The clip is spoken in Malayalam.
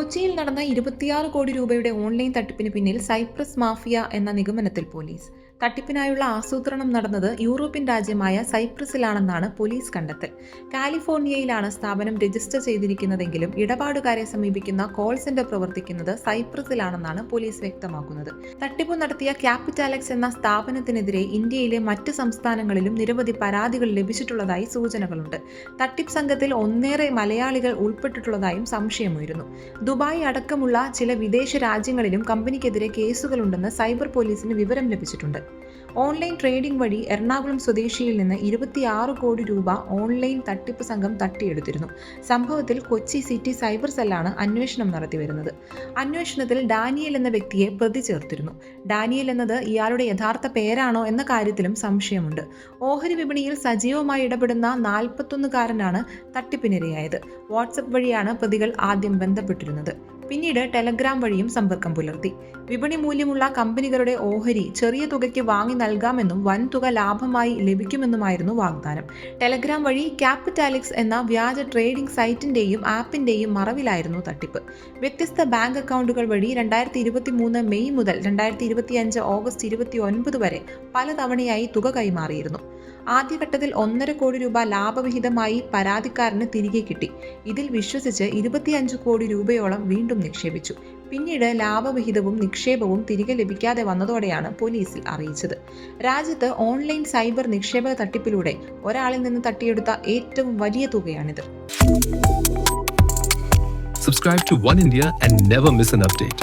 കൊച്ചിയിൽ നടന്ന ഇരുപത്തിയാറ് കോടി രൂപയുടെ ഓൺലൈൻ തട്ടിപ്പിന് പിന്നിൽ സൈപ്രസ് മാഫിയ എന്ന നിഗമനത്തിൽ പോലീസ് തട്ടിപ്പിനായുള്ള ആസൂത്രണം നടന്നത് യൂറോപ്യൻ രാജ്യമായ സൈപ്രസിലാണെന്നാണ് പോലീസ് കണ്ടെത്തൽ. കാലിഫോർണിയയിലാണ് സ്ഥാപനം രജിസ്റ്റർ ചെയ്തിരിക്കുന്നതെങ്കിലും ഇടപാടുകാരെ സമീപിക്കുന്ന കോൾ സെന്റർ പ്രവർത്തിക്കുന്നത് സൈപ്രസിലാണെന്നാണ് പോലീസ് വ്യക്തമാക്കുന്നത്. തട്ടിപ്പ് നടത്തിയ ക്യാപിറ്റാലക്സ് എന്ന സ്ഥാപനത്തിനെതിരെ ഇന്ത്യയിലെ മറ്റ് സംസ്ഥാനങ്ങളിലും നിരവധി പരാതികൾ ലഭിച്ചിട്ടുള്ളതായി സൂചനകളുണ്ട്. തട്ടിപ്പ് സംഘത്തിൽ ഒന്നേറെ മലയാളികൾ ഉൾപ്പെട്ടിട്ടുള്ളതായും സംശയമുയരുന്നു. ദുബായ് അടക്കമുള്ള ചില വിദേശ രാജ്യങ്ങളിലും കമ്പനിക്കെതിരെ കേസുകളുണ്ടെന്ന് സൈബർ പോലീസിന് വിവരം ലഭിച്ചിട്ടുണ്ട്. ഓൺലൈൻ ട്രേഡിംഗ് വഴി എറണാകുളം സ്വദേശിയിൽ നിന്ന് ഇരുപത്തിയാറ് കോടി രൂപ ഓൺലൈൻ തട്ടിപ്പ് സംഘം തട്ടിയെടുത്തിരുന്നു. സംഭവത്തിൽ കൊച്ചി സിറ്റി സൈബർ സെല്ലാണ് അന്വേഷണം നടത്തിവരുന്നത് അന്വേഷണത്തിൽ ഡാനിയൽ എന്ന വ്യക്തിയെ പ്രതി ചേർത്തിരുന്നു. ഡാനിയൽ എന്നത് ഇയാളുടെ യഥാർത്ഥ പേരാണോ എന്ന കാര്യത്തിലും സംശയമുണ്ട്. ഓഹരി വിപണിയിൽ സജീവമായി ഇടപെടുന്ന നാൽപ്പത്തൊന്നുകാരനാണ് തട്ടിപ്പിനിരയായത്. വാട്സപ്പ് വഴിയാണ് പ്രതികൾ ആദ്യം ബന്ധപ്പെട്ടിരുന്നത്. പിന്നീട് ടെലഗ്രാം വഴിയും സമ്പർക്കം പുലർത്തി. വിപണി മൂല്യമുള്ള കമ്പനികളുടെ ഓഹരി ചെറിയ തുകയ്ക്ക് വാങ്ങി നൽകാമെന്നും വൻതുക ലാഭമായി ലഭിക്കുമെന്നുമായിരുന്നു വാഗ്ദാനം. ടെലഗ്രാം വഴി ക്യാപിറ്റാലിക്സ് എന്ന വ്യാജ ട്രേഡിംഗ് സൈറ്റിന്റെയും ആപ്പിന്റെയും മറവിലായിരുന്നു തട്ടിപ്പ്. വ്യത്യസ്ത ബാങ്ക് അക്കൗണ്ടുകൾ വഴി രണ്ടായിരത്തി ഇരുപത്തി മൂന്ന് മെയ് മുതൽ രണ്ടായിരത്തി ഇരുപത്തിയഞ്ച് ഓഗസ്റ്റ് ഇരുപത്തി ഒൻപത് വരെ പലതവണയായി തുക കൈമാറിയിരുന്നു. ആദ്യഘട്ടത്തിൽ ഒന്നര കോടി രൂപ ലാഭവിഹിതമായി പരാതിക്കാരന് തിരികെ കിട്ടി. ഇതിൽ വിശ്വസിച്ച് ഇരുപത്തിയഞ്ച് കോടി രൂപയോളം വീണ്ടും നിക്ഷേപിച്ചു. പിന്നീട് ലാഭവിഹിതവും നിക്ഷേപവും തിരികെ ലഭിക്കാതെ വന്നതോടെയാണ് പോലീസിൽ അറിയിച്ചത്. രാജ്യത്ത് ഓൺലൈൻ സൈബർ നിക്ഷേപ തട്ടിപ്പിലൂടെ ഒരാളിൽ നിന്ന് തട്ടിയെടുത്ത ഏറ്റവും വലിയ തുകയാണിത്. Subscribe to One India and never miss an update.